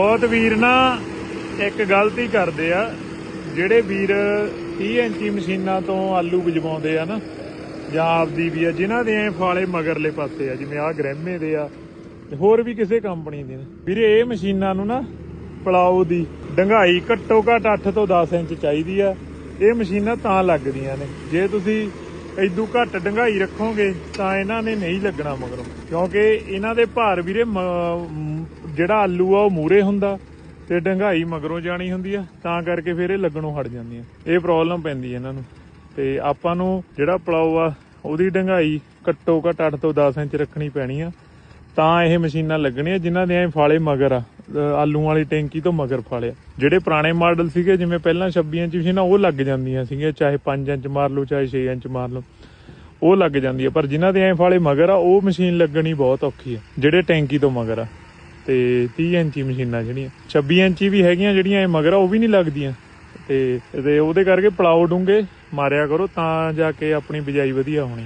ਬਹੁਤ ਵੀਰ ਨਾ ਇੱਕ ਗਲਤੀ ਕਰਦੇ ਆ, ਜਿਹੜੇ ਵੀਰ 30 ਇੰਚੀ ਮਸ਼ੀਨਾਂ ਤੋਂ ਆਲੂ ਬਜਵਾਉਂਦੇ ਆ ਨਾ, ਜਾਂ ਆਪਦੀ ਵੀ ਆ, ਜਿਨ੍ਹਾਂ ਦੇ ਐ ਫਾਲੇ ਮਗਰਲੇ ਪਾਸੇ ਆ, ਜਿਵੇਂ ਆ ਗ੍ਰੈਮੇ ਦੇ ਆ, ਤੇ ਹੋਰ ਵੀ ਕਿਸੇ ਕੰਪਨੀ ਦੇ ਨੇ। ਵੀਰੇ, ਇਹ ਮਸ਼ੀਨਾਂ ਨੂੰ ਨਾ ਪਲਾਉ ਦੀ ਡੰਗਾਈ ਘੱਟੋ ਘੱਟ 8 ਤੋਂ 10 ਇੰਚ ਚਾਹੀਦੀ ਆ। ਇਹ ਮਸ਼ੀਨਾਂ ਤਾਂ ਲੱਗਦੀਆਂ ਨੇ। ਜੇ ਤੁਸੀਂ ਇਦੋਂ ਘੱਟ ਡੰਗਾਈ ਰੱਖੋਗੇ ਤਾਂ ਇਹਨਾਂ ਨੇ ਨਹੀਂ ਲੱਗਣਾ ਮਗਰੋਂ। ਕਿਉਂਕਿ ਇਹਨਾਂ ਦੇ ਭਾਰ ਵੀਰੇ, ਮ- ਜਿਹੜਾ ਆਲੂ ਆ ਉਹ ਮੂਰੇ ਹੁੰਦਾ ਤੇ ਡੰਗਾਈ ਮਗਰੋਂ ਜਾਣੀ ਹੁੰਦੀ ਆ, ਤਾਂ ਕਰਕੇ ਫਿਰ ਇਹ ਲੱਗਣੋਂ ਹਟ ਜਾਂਦੀਆਂ। ਇਹ ਪ੍ਰੋਬਲਮ ਪੈਂਦੀ ਇਹਨਾਂ ਨੂੰ। ਤੇ ਆਪਾਂ ਨੂੰ ਜਿਹੜਾ ਪਲਾਉ ਆ, ਉਹਦੀ ਡੰਗਾਈ ਘੱਟੋ ਘੱਟ 8 ਤੋਂ 10 ਇੰਚ ਰੱਖਣੀ ਪੈਣੀ ਆ। ਤਾਂ ਇਹ ਮਸ਼ੀਨਾਂ ਲੱਗਣੀਆਂ ਜਿਨ੍ਹਾਂ ਦੇ ਐ ਫਾਲੇ ਮਗਰ ਆ। ਆਲੂ ਵਾਲੀ ਟੈਂਕੀ ਤੋਂ ਮਗਰ ਫਾਲਿਆ ਜਿਹੜੇ ਪੁਰਾਣੇ ਮਾਡਲ ਸੀਗੇ, ਜਿਵੇਂ ਪਹਿਲਾਂ 26 ਇੰਚ ਮਸ਼ੀਨਾਂ ਉਹ ਲੱਗ ਜਾਂਦੀਆਂ ਸੀਗੀਆਂ, ਚਾਹੇ 5 ਇੰਚ ਮਾਰ ਲਓ, ਚਾਹੇ 6 ਇੰਚ ਮਾਰ ਲਓ। ਉਹ ਲੱਗ ਜਾਂਦੀ ਹੈ ਪਰ ਜਿਨ੍ਹਾਂ ਦੇ ਐਂ ਫਾਲੇ ਮਗਰ ਆ, ਉਹ ਮਸ਼ੀਨ ਲੱਗਣੀ ਬਹੁਤ ਔਖੀ ਆ, ਜਿਹੜੇ ਟੈਂਕੀ ਤੋਂ ਮਗਰ ਆ। ਤੇ 30 ਇੰਚੀ ਮਸ਼ੀਨਾਂ ਜਿਹੜੀਆਂ। 26 ਇੰਚੀ ਵੀ ਹੈਗੀਆਂ, ਜਿਹੜੀਆਂ ਐ ਮਗਰ ਆ, ਉਹ ਵੀ ਨਹੀਂ ਲੱਗਦੀਆਂ। ਤੇ ਤੇ ਉਹਦੇ ਕਰਕੇ ਪਲਾਉ ਡੂੰਗੇ ਮਾਰਿਆ ਕਰੋ, ਤਾਂ ਜਾ ਕੇ ਆਪਣੀ ਬਿਜਾਈ ਵਧੀਆ ਹੋਣੀ